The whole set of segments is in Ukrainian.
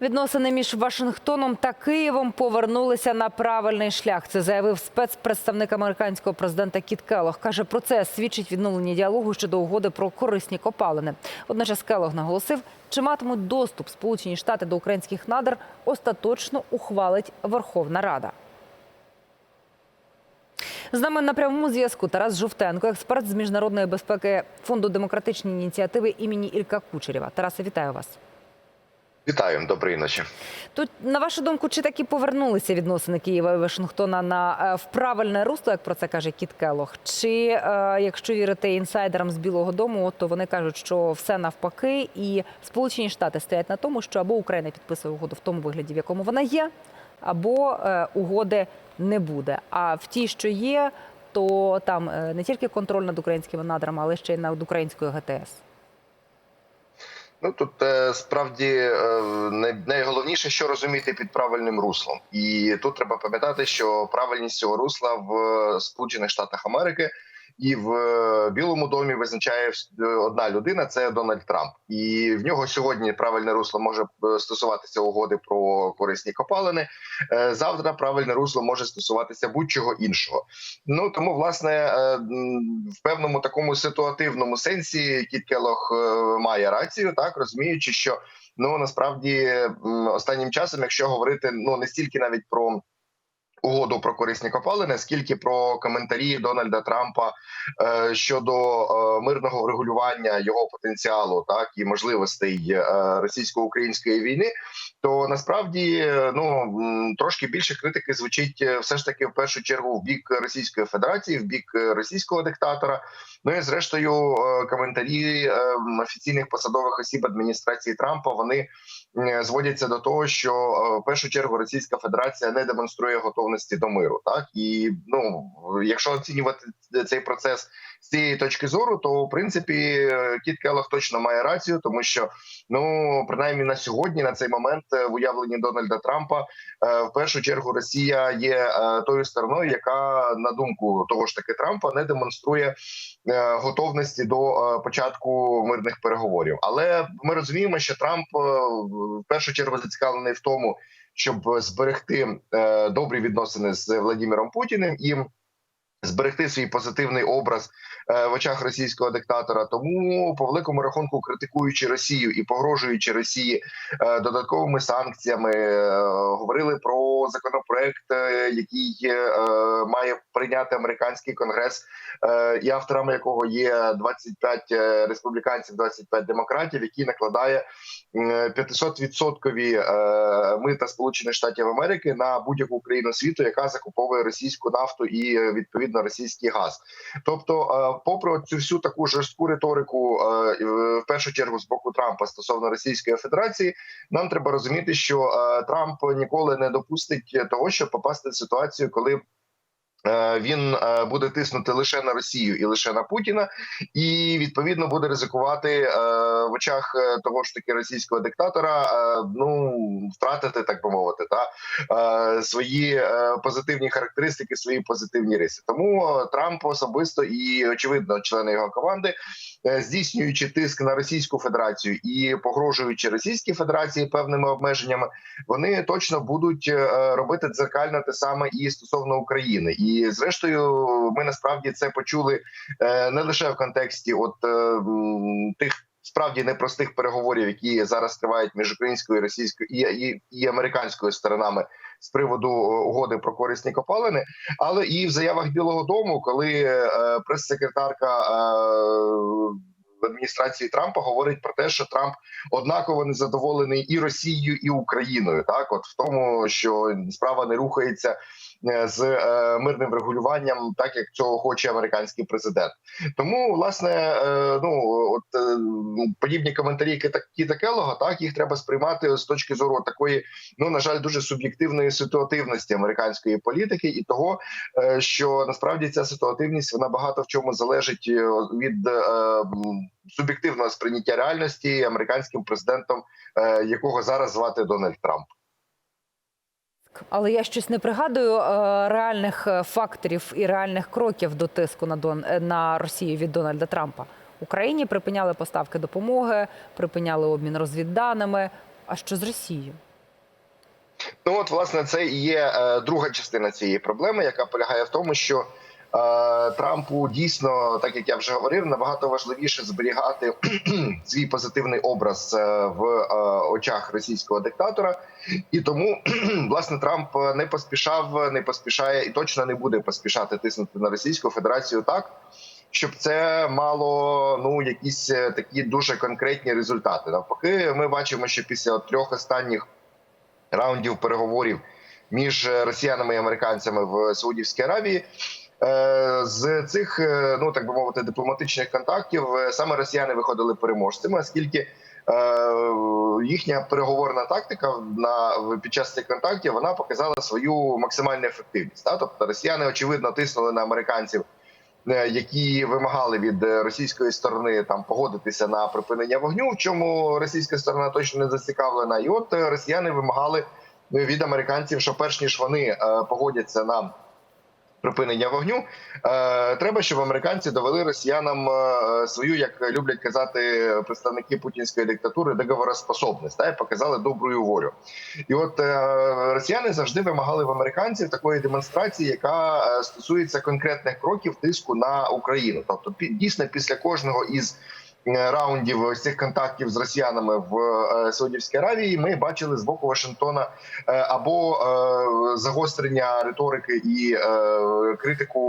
Відносини між Вашингтоном та Києвом повернулися на правильний шлях. Це заявив спецпредставник американського президента Кіт Келлог. Каже, процес свідчить відновлення діалогу щодо угоди про корисні копалини. Водночас Келлог наголосив, чи матимуть доступ Сполучені Штати до українських надр, остаточно ухвалить Верховна Рада. З нами на прямому зв'язку Тарас Жовтенко, експерт з міжнародної безпеки фонду демократичні ініціативи імені Ілька Кучерєва. Тарасе, вітаю вас. Вітаю, доброї ночі. Тут, на вашу думку, чи таки повернулися відносини Києва і Вашингтона на е, в правильне русло, як про це каже Кіт Келлог? Чи е, якщо вірити інсайдерам з Білого Дому, то вони кажуть, що все навпаки, і Сполучені Штати стоять на тому, що або Україна підписує угоду в тому вигляді, в якому вона є, або е, угоди не буде. А в тій, що є, то там не тільки контроль над українськими надрами, але ще й над українською ГТС. Ну тут е, справді е, найголовніше, що розуміти під правильним руслом, і тут треба пам'ятати, що правильність цього русла в е, Сполучених Штатах Америки і в е, Білому домі визначає е, одна людина це Дональд Трамп, і в нього сьогодні правильне русло може е, стосуватися угоди про корисні копалини. Завтра правильне русло може стосуватися будь-чого іншого. Ну тому, власне, в певному такому ситуативному сенсі Кіт Келох має рацію, так розуміючи, що ну насправді останнім часом, якщо говорити ну не стільки навіть про. Угоду про корисні копалини, скільки про коментарі Дональда Трампа е, щодо е, мирного врегулювання його потенціалу, так і можливостей е, російсько-української війни, то насправді ну трошки більше критики звучить все ж таки в першу чергу в бік Російської Федерації, в бік російського диктатора. Ну і зрештою коментарі офіційних посадових осіб адміністрації Трампа вони зводяться до того, що в першу чергу Російська Федерація не демонструє готовності до миру. Так і ну якщо оцінювати цей процес з цієї точки зору, то в принципі е, Кіт Келлог точно має рацію, тому що ну принаймні на сьогодні, на цей момент, е, в уявленні Дональда Трампа, е, в першу чергу Росія є е, тою стороною, яка на думку того ж таки Трампа не демонструє е, готовності до е, початку мирних переговорів. Але ми розуміємо, що Трамп е, в першу чергу зацікавлений в тому, щоб зберегти е, добрі відносини з Владимиром Путіним. І зберегти свій позитивний образ е, в очах російського диктатора. Тому по великому рахунку, критикуючи Росію і погрожуючи Росії е, додатковими санкціями, е, говорили про законопроект, який має прийняти американський конгрес, і авторами якого є 25 е, республіканців, 25 демократів, який накладає 500 відсоткові е, мита Сполучених Штатів Америки на будь-яку країну світу, яка закуповує російську нафту і е, відповідно російський газ. Тобто, е, попри цю всю таку жорстку риторику, е, в в першу чергу з боку Трампа стосовно Російської Федерації, нам треба розуміти, що е, Трамп ніколи не допустить того, щоб попасти в ситуацію, коли е, він е, буде тиснути лише на Росію і лише на Путіна, і відповідно буде ризикувати е, в очах е, того ж таки російського диктатора, е, ну втратити, так би мовити, та е, свої е, позитивні характеристики, свої позитивні риси. Тому е, Трамп особисто і очевидно члени його команди, е, здійснюючи тиск на Російську Федерацію і погрожуючи Російській Федерації певними обмеженнями, вони точно будуть е, робити дзеркально те саме і стосовно України. Зрештою, ми насправді це почули е, не лише в контексті от е, тих. Справді непростих переговорів, які зараз тривають між українською, і російською і, і, і американською сторонами з приводу е, угоди про корисні копалини, але і в заявах Білого Дому, коли е, прес-секретарка е, адміністрації Трампа говорить про те, що Трамп однаково незадоволений і Росією, і Україною. Так, от в тому, що справа не рухається з е, мирним регулюванням, так як цього хоче американський президент. Тому власне, е, ну от е, подібні коментарі Кіта- Келлога, так їх треба сприймати з точки зору такої, ну на жаль, дуже суб'єктивної ситуативності американської політики, і того, е, що насправді ця ситуативність вона багато в чому залежить е, від е, суб'єктивного сприйняття реальності американським президентом, е, якого зараз звати Дональд Трамп. Але я щось не пригадую е, реальних е, факторів і реальних кроків до тиску на Дон е, на Росію від Дональда Трампа. Україні припиняли поставки допомоги, припиняли обмін розвідданими. А що з Росією? Ну от власне це і є друга частина цієї проблеми, яка полягає в тому, що Трампу дійсно, так як я вже говорив, набагато важливіше зберігати свій позитивний образ е, в е, очах російського диктатора, і тому власне Трамп не поспішав, не поспішає і точно не буде поспішати тиснути на Російську Федерацію так. Щоб це мало ну якісь е, такі дуже конкретні результати. Навпаки, ми бачимо, що після трьох останніх раундів переговорів між е, росіянами і американцями в Саудівській Аравії. Е, З цих, е, ну так би мовити, дипломатичних контактів е, саме росіяни виходили переможцями, оскільки їхня переговорна тактика на під час цих контактів вона показала свою максимальну ефективність. Та? Тобто росіяни очевидно тиснули на американців, які вимагали від російської сторони там погодитися на припинення вогню, в чому російська сторона точно не зацікавлена. І от росіяни вимагали від американців, що перш ніж вони погодяться на припинення вогню, е, треба, щоб американці довели росіянам е, свою, як люблять казати представники путінської диктатури, договороспособність, та й показали добру волю. І от е, росіяни завжди вимагали в американців такої демонстрації, яка стосується конкретних кроків тиску на Україну. Тобто, дійсно, після кожного із раундів ось цих контактів з росіянами в е, Саудівській Аравії, ми бачили з боку Вашингтона е, або е, загострення риторики і е, критику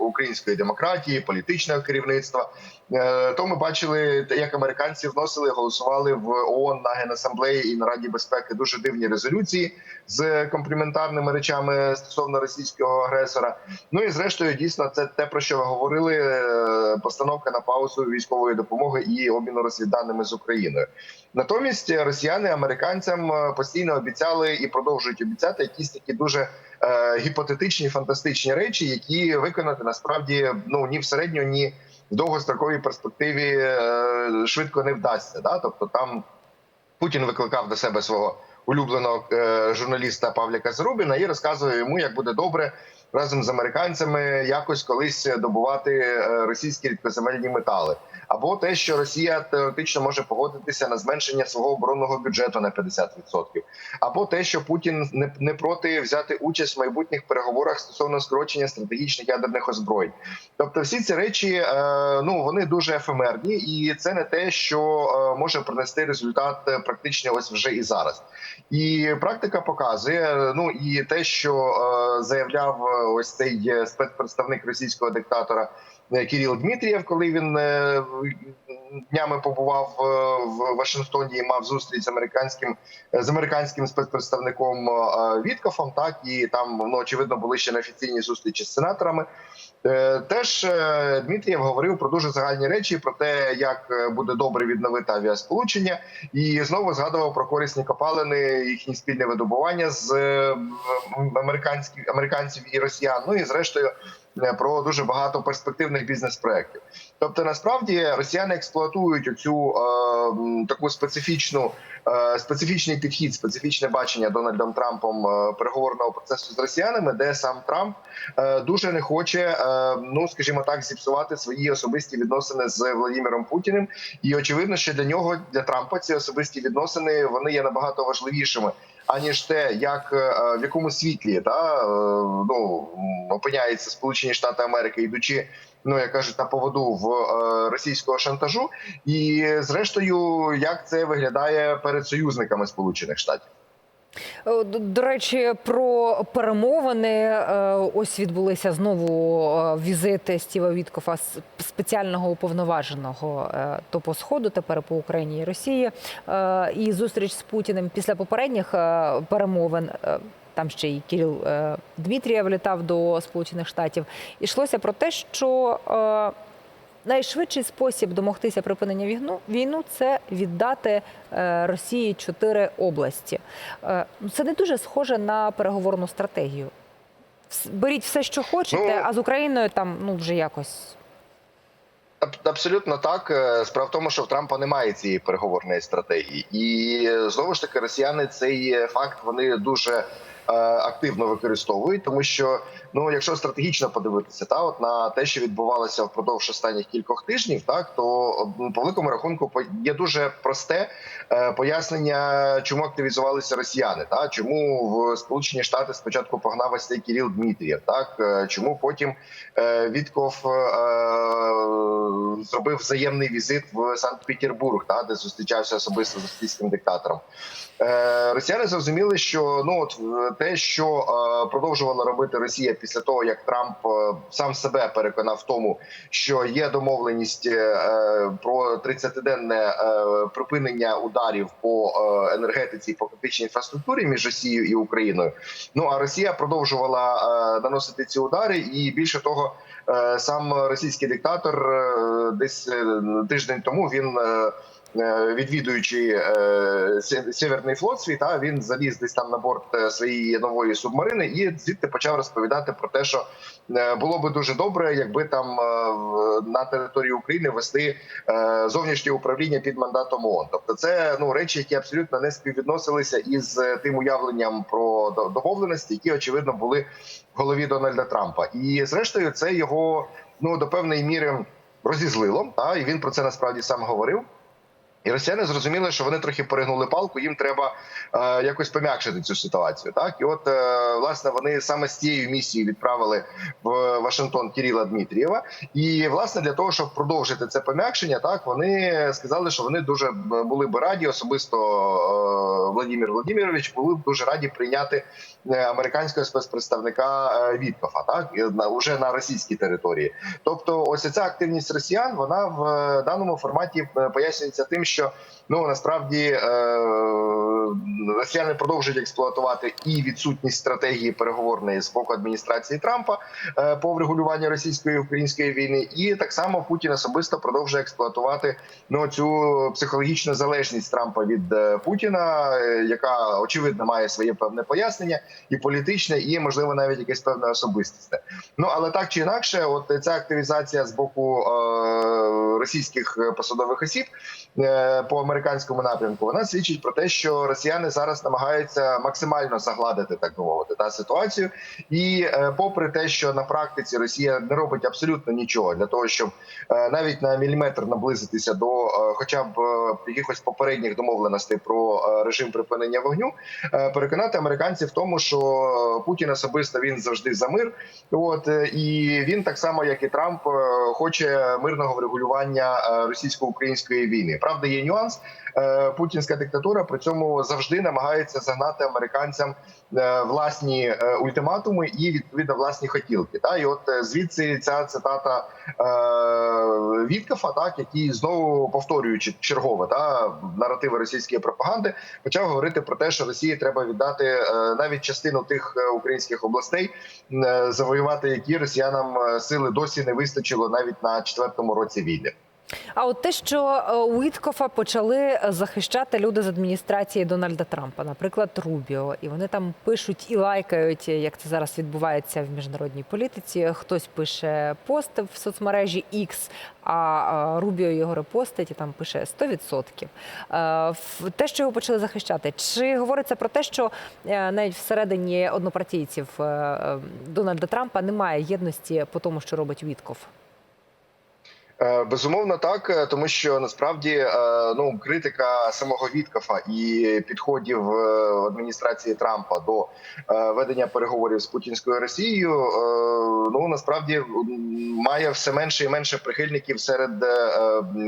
української демократії, політичного керівництва. Е, То ми бачили, як американці вносили, голосували в ООН на генасамблеї і на Раді безпеки дуже дивні резолюції з компліментарними речами стосовно російського агресора. Ну і зрештою, дійсно, це те про що ви говорили: е, постановка на паузу військової допомоги і обміну розвідданими з Україною. Натомість росіяни американцям е, постійно обіцяли і продовжують обіцяти якісь такі дуже е, гіпотетичні фантастичні речі, які виконати насправді ну ні в середньо, ні в довгостроковій перспективі е, швидко не вдасться. Да? Тобто там Путін викликав до себе свого улюбленого е, журналіста Павліка Зарубіна і розказує йому, як буде добре разом з американцями якось колись добувати е, російські рідкоземельні метали, або те, що Росія теоретично може погодитися на зменшення свого оборонного бюджету на 50%, або те, що Путін не, не проти взяти участь в майбутніх переговорах стосовно скорочення стратегічних ядерних озброєнь. Тобто, всі ці речі е, ну вони дуже ефемерні, і це не те, що е, може принести результат е, практично ось вже і зараз. І практика показує. Ну і те, що заявляв ось цей спецпредставник російського диктатора Кирил Дмитрієв, коли він днями побував е, в Вашингтоні і мав зустріч з американським з американським спецпредставником е, Віткофом. Так і там ну очевидно були ще неофіційні зустрічі з сенаторами. Е, Теж е, Дмитрієв говорив про дуже загальні речі, про те, як е, буде добре відновити авіасполучення, і знову згадував про корисні копалини, їхні спільне видобування з е, американців і росіян. Ну і зрештою е, про дуже багато перспективних бізнес-проєктів. Тобто, насправді росіяни експлуатують оцю е, таку специфічну е, специфічний підхід, специфічне бачення Дональдом Трампом е, переговорного процесу з росіянами, де сам Трамп е, дуже не хоче, е, ну скажімо так, зіпсувати свої особисті відносини з Владимиром Путіним. І очевидно, що для нього, для Трампа, ці особисті відносини вони є набагато важливішими. Аніж те, як е, в якому світлі та е, ну опиняється Сполучені Штати Америки, йдучи, ну як кажуть, на поводу в е, російського шантажу, і зрештою, як це виглядає перед союзниками Сполучених Штатів. Е, До, речі, про перемовини Е, ось відбулися знову е, візити Стіва Віткофа спеціального уповноваженого то по сходу, тепер по Україні і Росії. І зустріч з Путіним після попередніх перемовин. Там ще й Кирил е, Дмитрієв літав до Сполучених Штатів. Ішлося про те, що найшвидший спосіб домогтися припинення війну, війну це віддати е, Росії чотири області. Е, Це не дуже схоже на переговорну стратегію. Беріть все, що хочете, Ну, а з Україною там ну вже якось. Абсолютно так. Е, Справа в тому, що в Трампа немає цієї переговорної стратегії, і знову ж таки росіяни цей факт вони дуже активно використовують, тому що ну, якщо стратегічно подивитися, та от на те, що відбувалося впродовж останніх кількох тижнів, так то по великому рахунку є дуже просте е, пояснення, чому активізувалися росіяни, та чому в Сполучені Штати спочатку погнав ось цей Кіріл Дмитрієв, так е, чому потім е, Вітков е, зробив взаємний візит в Санкт-Петербург, та де зустрічався особисто з російським диктатором. Е, Росіяни зрозуміли, що ну от е, те, що е, продовжувала робити Росія після того, як Трамп е, сам себе переконав в тому, що є домовленість е, про 30-денне е, припинення ударів по енергетиці і по критичній інфраструктурі між Росією і Україною. Ну а Росія продовжувала наносити ці удари, і більше того, сам російський диктатор десь тиждень тому він. Е, Відвідуючи е, Сєвєрний флот свій, та він заліз десь там на борт е, своєї нової субмарини і звідти почав розповідати про те, що було би дуже добре, якби там на території України вести зовнішнє управління під мандатом ООН. Тобто, це ну речі, які абсолютно не співвідносилися із тим уявленням про до- домовленості, які очевидно були в голові Дональда Трампа. І зрештою, це його ну до певної міри розізлило. Та і він про це насправді сам говорив. І росіяни зрозуміли, що вони трохи перегнули палку. Їм треба е, якось пом'якшити цю ситуацію. Так і от е, власне вони саме з цією місією відправили в Вашингтон Кіріла Дмитрієва. І власне для того, щоб продовжити це пом'якшення, так вони сказали, що вони дуже були б раді, особисто е, Владимир Владимирович, були б дуже раді прийняти е, американського спецпредставника е, Віткофа, так на уже на російській території. Тобто, ось ця активність росіян, вона в е, даному форматі пояснюється тим, що ну насправді е, росіяни продовжують експлуатувати і відсутність стратегії переговорної з боку адміністрації Трампа е, по врегулюванню російської української війни, і так само Путін особисто продовжує експлуатувати ну цю психологічну залежність Трампа від е, Путіна, е, яка очевидно має своє певне пояснення, і політичне, і можливо навіть якесь певне особистісне. Ну але так чи інакше, от ця активізація з боку російських посадових осіб по американському напрямку, вона свідчить про те, що росіяни зараз намагаються максимально загладити так би мовити та ситуацію. І е, попри те, що на практиці Росія не робить абсолютно нічого для того, щоб е, навіть на міліметр наблизитися до, е, хоча б якихось попередніх домовленостей про режим припинення вогню, переконати американців в тому, що Путін особисто він завжди за мир. От і він так само, як і Трамп, хоче мирного врегулювання російсько-української війни. Правда, є нюанс. Путінська диктатура при цьому завжди намагається загнати американцям е, власні е, ультиматуми і відповідно власні хотілки. Та і от е, звідси ця цитата Віткафа, так який знову повторюючи чергове та наративи російської пропаганди, почав говорити про те, що Росії треба віддати навіть частину тих українських областей, завоювати які росіянам сили досі не вистачило навіть на четвертому році війни. А от те, що е, Уіткофа почали захищати люди з адміністрації Дональда Трампа, наприклад, Рубіо, і вони там пишуть і лайкають, як це зараз відбувається в міжнародній політиці. Хтось пише пост в соцмережі X, а е, Рубіо його репостить і там пише 100%. Е, в- Те, що його почали захищати, чи говориться про те, що е, навіть всередині однопартійців е, е, Дональда Трампа немає єдності по тому, що робить Вітков? Е, Безумовно, так, е, тому що насправді е, ну критика самого Віткафа і підходів адміністрації Трампа до ведення переговорів з путінською Росією, ну насправді має все менше і менше прихильників серед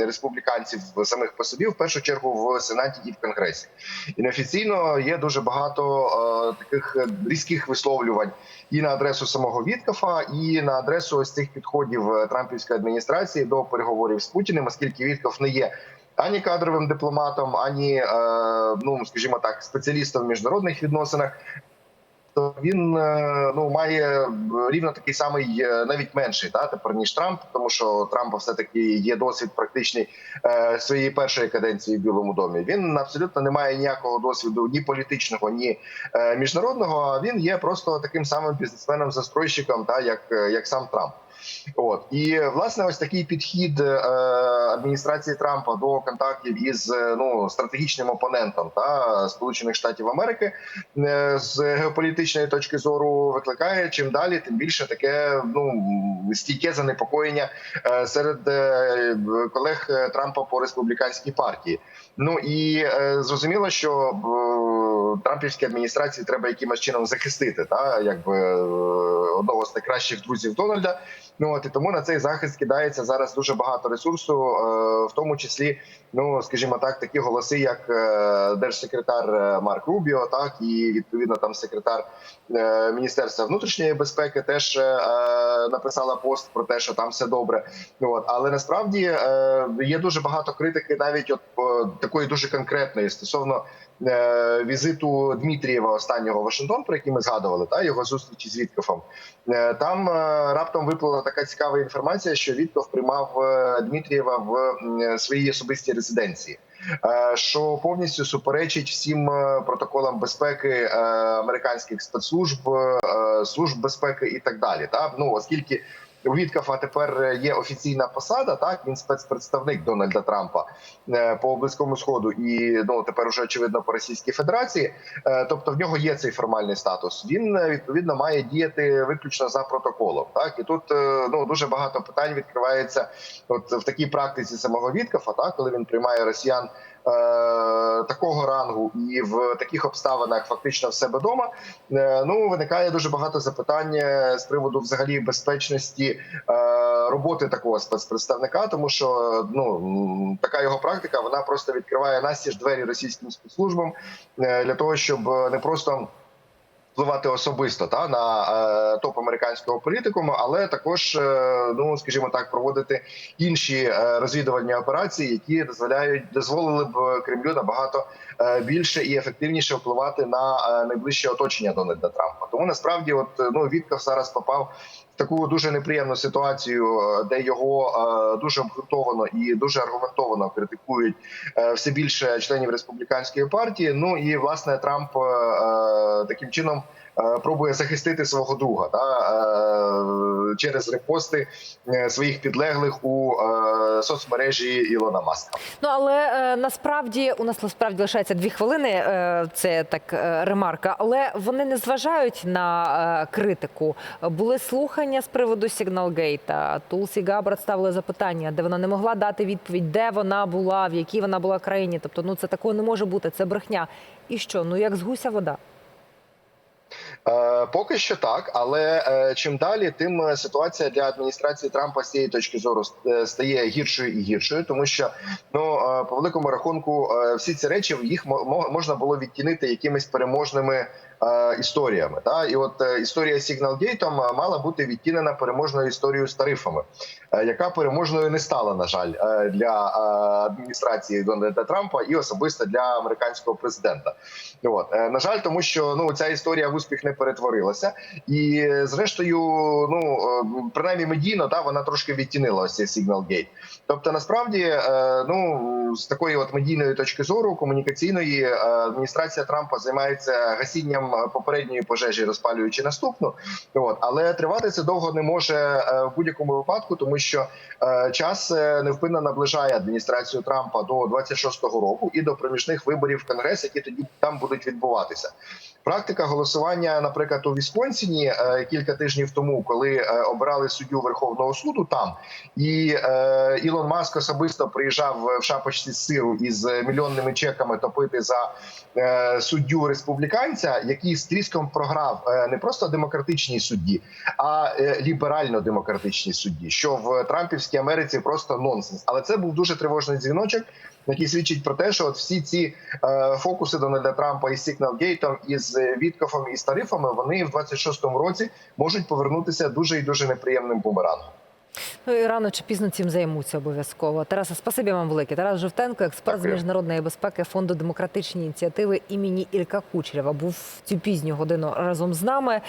республіканців самих по собі, в першу чергу в сенаті і в конгресі. І неофіційно є дуже багато таких різких висловлювань і на адресу самого Віткафа, і на адресу ось цих підходів Трампівської адміністрації до переговорів з Путіним, оскільки Віткаф не є. Ані кадровим дипломатом, ані е, ну скажімо так, спеціалістом в міжнародних відносинах, то він е, ну має рівно такий самий, е, навіть менший, та тепер ніж Трамп, тому що Трампа все таки є досвід практичний е, своєї першої каденції в Білому домі. Він абсолютно не має ніякого досвіду ні політичного, ні е, міжнародного. А він є просто таким самим бізнесменом застройщиком, та як, як сам Трамп. От і власне, ось такий підхід е, адміністрації Трампа до контактів із е, ну стратегічним опонентом та Сполучених Штатів Америки е, з геополітичної точки зору викликає чим далі, тим більше таке ну стійке занепокоєння серед колег Трампа по республіканській партії. Ну і е, зрозуміло, що е, трампівській адміністрації треба якимось чином захистити та якби е, одного з найкращих друзів Дональда. Ну от і тому на цей захист кидається зараз дуже багато ресурсу, е, в тому числі, ну скажімо так, такі голоси, як е, держсекретар е, Марк Рубіо, так і відповідно там секретар е, міністерства внутрішньої безпеки теж е, написала пост про те, що там все добре. Ну от але насправді е, є дуже багато критики, навіть от е, такої дуже конкретної стосовно е, візиту Дмитрієва останнього в Вашингтон, про який ми згадували, та його зустрічі з Віткофом. Е, Там е, раптом виплила така цікава інформація, що Вітков приймав е, Дмитрієва в м, своїй особистій резиденції. е, Що повністю суперечить всім е, протоколам безпеки е, американських спецслужб, е, служб безпеки і так далі. Та ну оскільки Віткафа тепер є офіційна посада, так він спецпредставник Дональда Трампа е, по близькому сходу, і ну тепер уже очевидно по Російській Федерації. Е, Тобто в нього є цей формальний статус. Він е, відповідно має діяти виключно за протоколом. Так і тут е, ну дуже багато питань відкривається, от в такій практиці самого Віткафа, так коли він приймає росіян. Е, Такого рангу і в таких обставинах фактично в себе вдома е, ну виникає дуже багато запитань е, з приводу взагалі безпечності роботи такого спецпредставника, тому що ну така його практика вона просто відкриває настіж двері російським спецслужбам для того, щоб не просто впливати особисто та на е, топ американського політикуму, але також, е, ну скажімо так, проводити інші е, розвідувальні операції, які дозволяють дозволили б Кремлю набагато більше і ефективніше впливати на найближче оточення Дональда Трампа. Тому насправді, от ну Вітков зараз попав таку дуже неприємну ситуацію, е, де його е, дуже обґрунтовано і дуже аргументовано критикують е, все більше членів республіканської партії. Ну і власне Трамп таким чином. Пробує захистити свого друга та, через репости е, своїх підлеглих у е, соцмережі Ілона Маска. Ну але е, насправді у нас насправді лишається дві хвилини. Це так ремарка. Але вони не зважають на критику. Були слухання з приводу Сігналгейта. Тулсі Габрат ставили запитання, де вона не могла дати відповідь, де вона була, в якій вона була країні. Тобто, ну це такого не може бути. Це брехня. І що? Ну як з гуся вода. Поки що так, але е, чим далі, тим е, ситуація для адміністрації Трампа з цієї точки зору е, стає гіршою і гіршою, тому що ну по великому рахунку всі ці речі їх мо- мо- можна було відтінити якимись переможними. Е, Історіями та і от е, історія з Сігналгейтом е, мала бути відтінена переможною історією з тарифами, яка переможною не стала, на жаль, для адміністрації Дональда Трампа і особисто для американського президента. От на жаль, тому що ну ця історія в успіх не перетворилася, і зрештою, ну принаймні медійно, та вона трошки відтінила ось цей Signal-Gate. Тобто, насправді, ну з такої от медійної точки зору, комунікаційної адміністрація Трампа займається гасінням е, попередньої пожежі, розпалюючи наступну. От але тривати це довго не може е, в будь-якому випадку, тому що е, час невпинно наближає адміністрацію Трампа до 26-го року і до проміжних виборів в Конгрес, які тоді там будуть відбуватися. Практика голосування, наприклад, у Вісконсіні е, кілька тижнів тому, коли е, обирали суддю Верховного суду, там і е, Ілон Маск особисто приїжджав в шапочці з сиру із мільйонними чеками топити за суддю республіканця, який з тріском програв не просто демократичній судді, а ліберально-демократичній судді, що в Трампівській Америці просто нонсенс. Але це був дуже тривожний дзвіночок, який свідчить про те, що от всі ці е, фокуси Дональда Трампа із Сігналгейтом, із е, Віткофом і з тарифами, вони в 26-му році можуть повернутися дуже і дуже неприємним бумерангом. Ну і рано чи пізно цим займуться обов'язково. Тараса, спасибі вам велике. Тарас Жовтенко, експерт з міжнародної безпеки фонду демократичні ініціативи імені Ілька Кучерєва, був в цю пізню годину разом з нами.